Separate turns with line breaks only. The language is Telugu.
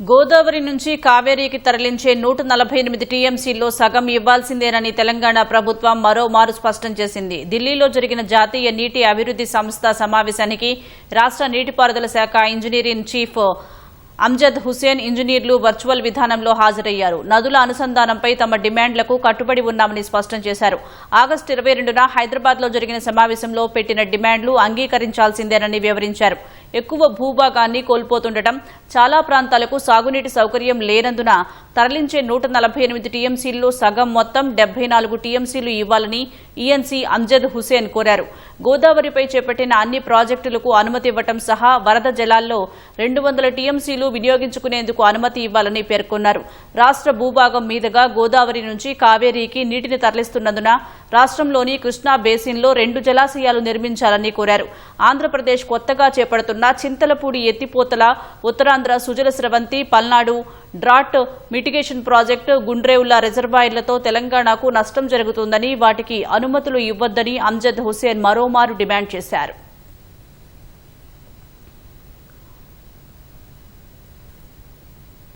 గోదావరి నుంచి కావేరీకి తరలించే నూట నలభై ఎనిమిది టీఎంసీలో సగం ఇవ్వాల్సిందేనని తెలంగాణ ప్రభుత్వం మరోమారు స్పష్టం చేసింది. ఢిల్లీలో జరిగిన జాతీయ నీటి అభివృద్ధి సంస్థ సమావేశానికి రాష్ట్ర నీటిపారుదల శాఖ ఇంజనీరింగ్ చీఫ్ అమ్జద్ హుసేన్ ఇంజనీర్లు వర్చువల్ విధానంలో హాజరయ్యారు. నదుల అనుసంధానంపై తమ డిమాండ్లకు కట్టుబడి ఉన్నామని స్పష్టం చేశారు. ఆగస్టు ఇరవై రెండున హైదరాబాద్లో జరిగిన సమావేశంలో పెట్టిన డిమాండ్లు అంగీకరించాల్సిందేనని వివరించారు. ఎక్కువ భూభాగాన్ని కోల్పోతుండటం చాలా ప్రాంతాలకు సాగునీటి సౌకర్యం లేనందున తరలించే నూట నలభై ఎనిమిది టీఎంసీల్లో సగం మొత్తం డెబ్బై నాలుగు టీఎంసీలు ఇవ్వాలని ఈఎన్సీ అమ్జద్ హుసేన్ కోరారు. గోదావరిపై చేపట్టిన అన్ని ప్రాజెక్టులకు అనుమతి ఇవ్వటం సహా వరద జలాల్లో రెండు వందల టీఎంసీలు వినియోగించుకునేందుకు అనుమతి ఇవ్వాలని పేర్కొన్నారు. రాష్ట్ర భూభాగం మీదుగా గోదావరి నుంచి కావేరీకి నీటిని తరలిస్తున్నందున రాష్ట్రంలోని కృష్ణా బేసిన్లో రెండు జలాశయాలు నిర్మించాలని కోరారు. ఆంధ్రప్రదేశ్ కొత్తగా చేపడుతున్న చింతలపూడి ఎత్తిపోతల Uttarandhra Sujala Sravanthi Palnadu drought mitigation project Gundrevula రిజర్వాయర్లతో తెలంగాణకు నష్టం జరుగుతుందని వాటికి అనుమతులు ఇవ్వొద్దని అంజద్ హుసేన్ మరోమారు డిమాండ్ చేశారు.